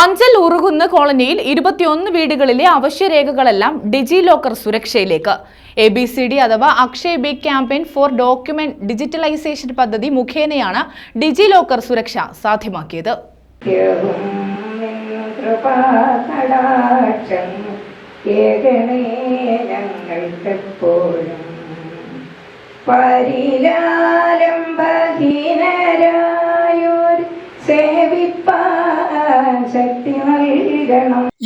അഞ്ചൽ ഉറുകുന്ന് കോളനിയിൽ ഇരുപത്തിയൊന്ന് വീടുകളിലെ അവശ്യരേഖകളെല്ലാം ഡിജി ലോക്കർ സുരക്ഷയിലേക്ക്. എ ബി സി ഡി അഥവാ Akshay big campaign for document digitalization പദ്ധതി മുഖേനയാണ് ഡിജി ലോക്കർ സുരക്ഷ സാധ്യമാക്കിയത്. യവും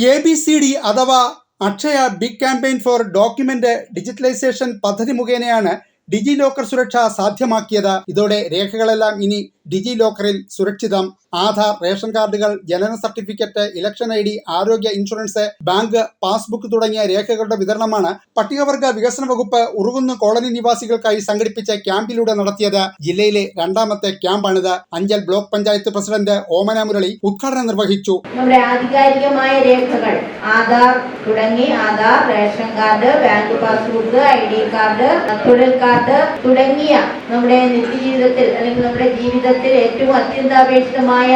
എ ബി സി ഡി അഥവാ Akshaya big campaign for document digitalization പദ്ധതി മുഖേനയാണ് ഡിജി ലോക്കർ സുരക്ഷ സാധ്യമാക്കിയത്. ഇതോടെ രേഖകളെല്ലാം ഇനി ഡിജി ലോക്കറിൽ സുരക്ഷിതം ആധാർ റേഷൻ കാർഡുകൾ ജനന സർട്ടിഫിക്കറ്റ് ഇലക്ഷൻ ഐ ഡി ആരോഗ്യ ഇൻഷുറൻസ് ബാങ്ക് പാസ്ബുക്ക് തുടങ്ങിയ രേഖകളുടെ വിതരണമാണ് പട്ടികവർഗ വികസന വകുപ്പ് ഉറുകുന്ന് കോളനി നിവാസികൾക്കായി സംഘടിപ്പിച്ച ക്യാമ്പിലൂടെ നടത്തിയത് ജില്ലയിലെ രണ്ടാമത്തെ ക്യാമ്പാണിത്. അഞ്ചൽ ബ്ലോക്ക് പഞ്ചായത്ത് പ്രസിഡന്റ് ഓമന മുരളി ഉദ്ഘാടനം നിർവഹിച്ചു. നമ്മുടെ ആധികാരികമായ രേഖകൾ ആധാർ തുടങ്ങി Aadhaar ration card bank passbook I D card തൊഴിൽ കാർഡ് തുടങ്ങിയ നമ്മുടെ നിത്യജീവിതത്തിൽ അല്ലെങ്കിൽ നമ്മുടെ ജീവിതത്തിൽ ഏറ്റവും അത്യന്താപേക്ഷിതമായ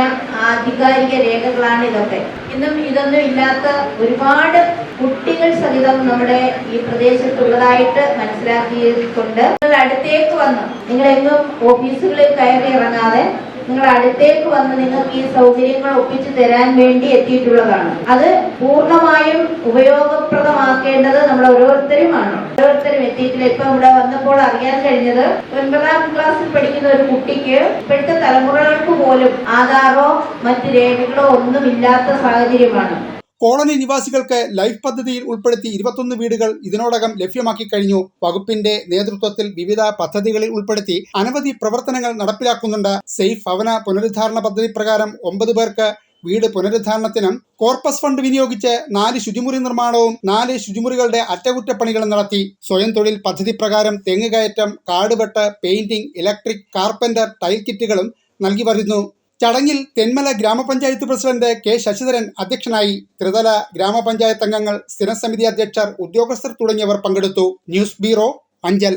ആധികാരിക രേഖകളാണ് ഇതൊക്കെ. ഇന്നും ഇതൊന്നും ഇല്ലാത്ത ഒരുപാട് കുട്ടികൾ സഹിതം നമ്മുടെ ഈ പ്രദേശത്തുള്ളതായിട്ട് മനസ്സിലാക്കിയിട്ടുണ്ട്. നിങ്ങൾ അടുത്തേക്ക് വന്ന് നിങ്ങൾ എങ്ങും ഓഫീസുകളിൽ കയറി ഇറങ്ങാതെ നിങ്ങൾ അടുത്തേക്ക് വന്ന് നിങ്ങൾക്ക് ഈ സൗകര്യങ്ങൾ ഒപ്പിച്ചു തരാൻ വേണ്ടി എത്തിയിട്ടുള്ളതാണ്. അത് പൂർണമായും ഉപയോഗപ്രദമാക്കേണ്ടത് നമ്മൾ ഓരോരുത്തരുമാണ്. ഓരോരുത്തരും എത്തിയിട്ടില്ല. ഇപ്പൊ ഇവിടെ വന്നപ്പോൾ അറിയാൻ കഴിഞ്ഞത് ഒൻപതാം ക്ലാസ്സിൽ പഠിക്കുന്ന ഒരു കുട്ടിക്ക് ഇപ്പോഴത്തെ തലമുറകൾക്ക് പോലും ആധാറോ മറ്റ് രേഖകളോ ഒന്നുമില്ലാത്ത സാഹചര്യമാണ്. കോളനി നിവാസികൾക്ക് ലൈഫ് പദ്ധതിയിൽ ഉൾപ്പെടുത്തി ഇരുപത്തൊന്ന് വീടുകൾ ഇതിനോടകം ലഭ്യമാക്കി കഴിഞ്ഞു. വകുപ്പിന്റെ നേതൃത്വത്തിൽ വിവിധ പദ്ധതികളിൽ ഉൾപ്പെടുത്തി അനവധി പ്രവർത്തനങ്ങൾ നടപ്പിലാക്കുന്നുണ്ട്. സേഫ് ഭവന പുനരുദ്ധാരണ പദ്ധതി പ്രകാരം ഒമ്പത് പേർക്ക് വീട് പുനരുദ്ധാരണത്തിനും കോർപ്പസ് ഫണ്ട് വിനിയോഗിച്ച് നാല് ശുചിമുറി നിർമ്മാണവും നാല് ശുചിമുറികളുടെ അറ്റകുറ്റപ്പണികളും നടത്തി. സ്വയം തൊഴിൽ പദ്ധതി പ്രകാരം തെങ്ങുകയറ്റം കാടുവെട്ട് പെയിന്റിംഗ് ഇലക്ട്രിക് കാർപ്പന്റർ ടൈൽ കിറ്റുകളും നൽകി വരുന്നു. ചടങ്ങിൽ തെന്മല ഗ്രാമപഞ്ചായത്ത് പ്രസിഡന്റ് കെ ശശിധരൻ അധ്യക്ഷനായി ത്രിതല ഗ്രാമപഞ്ചായത്ത് അംഗങ്ങൾ സ്ഥിരസമിതി അധ്യക്ഷർ ഉദ്യോഗസ്ഥർ തുടങ്ങിയവർ പങ്കെടുത്തു. News bureau Anchal.